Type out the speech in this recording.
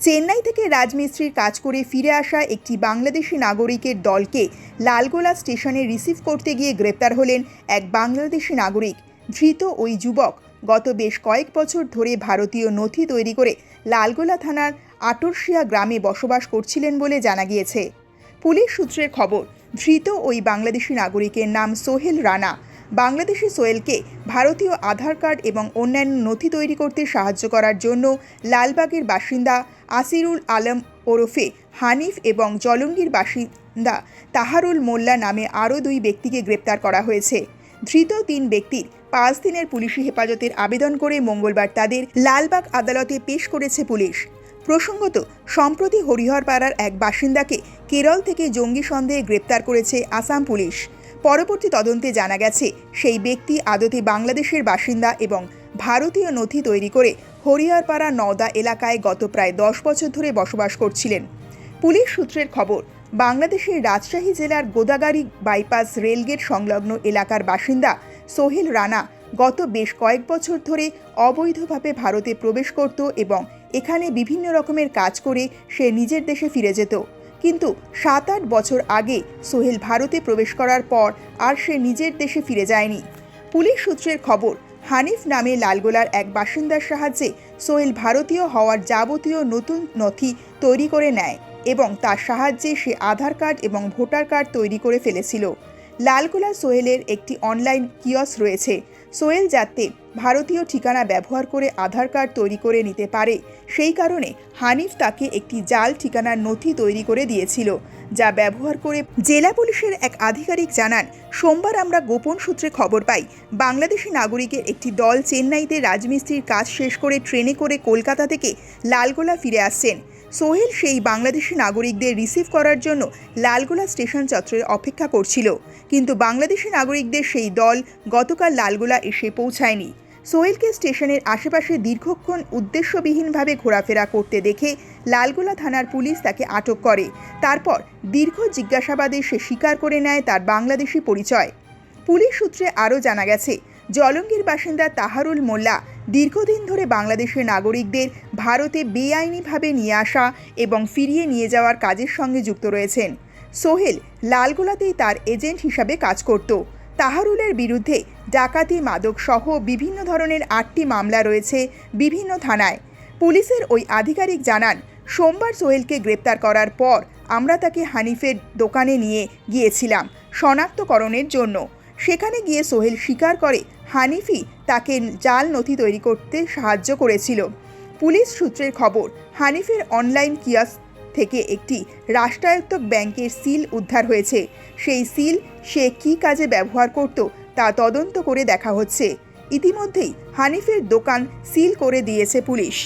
চেন্নাই থেকে রাজমিস্ত্রির কাজ করে ফিরে আসা একটি বাংলাদেশি নাগরিকের দলকে লালগোলা স্টেশনে রিসিভ করতে গিয়ে গ্রেপ্তার হলেন এক বাংলাদেশি নাগরিক। ধৃত ওই যুবক গত বেশ কয়েক বছর ধরে ভারতীয় নথি তৈরি করে লালগোলা থানার আটরশিয়া গ্রামে বসবাস করছিলেন বলে জানা গিয়েছে। পুলিশ সূত্রের খবর, ধৃত ওই বাংলাদেশি নাগরিকের নাম সোহেল রানা। বাংলাদেশি সোহেলকে ভারতীয় আধার কার্ড এবং অন্যান্য নথি তৈরি করতে সাহায্য করার জন্য লালবাগের বাসিন্দা আসিরুল আলম ওরফে হানিফ এবং জলঙ্গির বাসিন্দা তাহারুল মোল্লা নামে আরও দুই ব্যক্তিকে গ্রেপ্তার করা হয়েছে। ধৃত তিন ব্যক্তির পাঁচ দিনের পুলিশি হেফাজতের আবেদন করে মঙ্গলবার তাদের লালবাগ আদালতে পেশ করেছে পুলিশ। প্রসঙ্গত, সম্প্রতি হরিহরপাড়ার এক বাসিন্দাকে কেরল থেকে জঙ্গি সন্দেহে গ্রেপ্তার করেছে আসাম পুলিশ। পরবর্তী তদন্তে জানা গেছে, সেই ব্যক্তি আদতে বাংলাদেশের বাসিন্দা এবং ভারতীয় নথি তৈরি করে হরিহরপাড়া নওদা এলাকায় গত প্রায় দশ বছর ধরে বসবাস করছিলেন। পুলিশ সূত্রের খবর, বাংলাদেশের রাজশাহী জেলার গোদাগাড়ি বাইপাস রেলগেট সংলগ্ন এলাকার বাসিন্দা সোহেল রানা গত বেশ কয়েক বছর ধরে অবৈধভাবে ভারতে প্রবেশ করত এবং এখানে বিভিন্ন রকমের কাজ করে সে নিজের দেশে ফিরে যেত। কিন্তু সাত আট বছর আগে সোহেল ভারতে প্রবেশ করার পর আর সে নিজের দেশে ফিরে যায়নি। পুলিশ সূত্রের খবর হানিফ নামে লালগোলার এক বাসিন্দার সাহায্যে সোহেল ভারতীয় হওয়ার যাবতীয় নতুন নথি তৈরি করে নেয় এবং তার সাহায্যে সে আধার কার্ড এবং ভোটার কার্ড তৈরি করে ফেলেছিল। লালগোলা সোহেলের একটি অনলাইন কিয়স রয়েছে। সোহেল যাতে ভারতীয় ঠিকানা ব্যবহার করে আধার কার্ড তৈরি করে নিতে পারে। সেই কারণে হানিফ তাকে একটি জাল ঠিকানার নথি তৈরি করে দিয়েছিল, যা ব্যবহার করে জেলা পুলিশের এক আধিকারিক জানান, সোমবার আমরা গোপন সূত্রে খবর পাই, বাংলাদেশি নাগরিকের একটি দল চেন্নাইতে রাজমিস্ত্রির কাজ শেষ করে ট্রেনে করে কলকাতা থেকে লালগোলা ফিরে আসছেন। সোহেল সেই বাংলাদেশি নাগরিকদের রিসিভ করার জন্য লালগোলা স্টেশন চত্বরে অপেক্ষা করছিল। কিন্তু বাংলাদেশি নাগরিকদের সেই দল গতকাল লালগোলা এসে পৌঁছায়নি। সোহেলকে স্টেশনের আশেপাশে দীর্ঘক্ষণ উদ্দেশ্যবিহীনভাবে ঘোরাফেরা করতে দেখে লালগোলা থানার পুলিশ তাকে আটক করে। তারপর দীর্ঘ জিজ্ঞাসাবাদে সে স্বীকার করে নেয় তার বাংলাদেশি পরিচয়। পুলিশ সূত্রে আরও জানা গেছে জলঙ্গির বাসিন্দা তাহারুল মোল্লা দীর্ঘদিন ধরে বাংলাদেশের নাগরিকদের ভারতে বেআইনিভাবে নিয়ে আসা এবং ফিরিয়ে নিয়ে যাওয়ার কাজের সঙ্গে যুক্ত রয়েছেন। সোহেল লালগোলাতেই তার এজেন্ট হিসাবে কাজ করত। তাহারুলের বিরুদ্ধে ডাকাতি মাদকসহ বিভিন্ন ধরনের আটটি মামলা রয়েছে বিভিন্ন থানায়। পুলিশের ওই আধিকারিক জানান, সোমবার সোহেলকে গ্রেপ্তার করার পর আমরা তাকে হানিফের দোকানে নিয়ে গিয়েছিলাম শনাক্তকরণের জন্য। সেখানে গিয়ে সোহেল স্বীকার করে হানিফি তাকে জাল নথি তৈরি করতে সাহায্য করেছিল। পুলিশ সূত্রের খবর, হানিফের অনলাইন কিয়াস থেকে একটি রাষ্ট্রায়ত্ত ব্যাংকের সিল উদ্ধার হয়েছে। সেই সিল সে কী কাজে ব্যবহার করত তা তদন্ত করে দেখা হচ্ছে। ইতিমধ্যেই হানিফের দোকান সিল করে দিয়েছে পুলিশ।